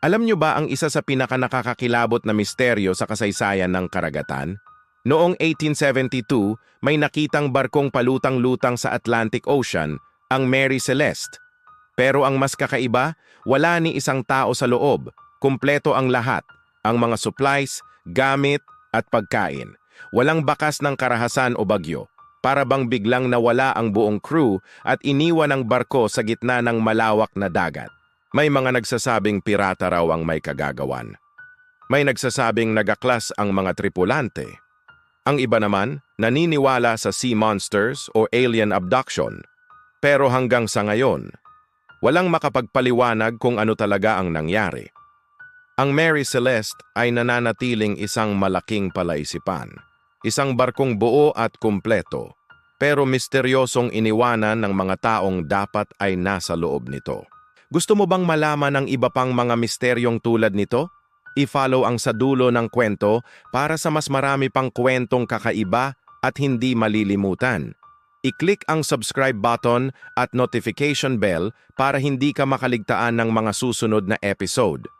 Alam nyo ba ang isa sa pinakanakakakilabot na misteryo sa kasaysayan ng karagatan? Noong 1872, may nakitang barkong palutang-lutang sa Atlantic Ocean, ang Mary Celeste. Pero ang mas kakaiba, wala ni isang tao sa loob. Kumpleto ang lahat, ang mga supplies, gamit, at pagkain. Walang bakas ng karahasan o bagyo. Para bang biglang nawala ang buong crew at iniwan ang barko sa gitna ng malawak na dagat. May mga nagsasabing pirata raw ang may kagagawan. May nagsasabing nagaklas ang mga tripulante. Ang iba naman, naniniwala sa sea monsters o alien abduction. Pero hanggang sa ngayon, walang makapagpaliwanag kung ano talaga ang nangyari. Ang Mary Celeste ay nananatiling isang malaking palaisipan. Isang barkong buo at kumpleto, pero misteryosong iniwanan ng mga taong dapat ay nasa loob nito. Gusto mo bang malaman ang iba pang mga misteryong tulad nito? I-follow ang sa dulo ng kwento para sa mas marami pang kwentong kakaiba at hindi malilimutan. I-click ang subscribe button at notification bell para hindi ka makaligtaan ng mga susunod na episode.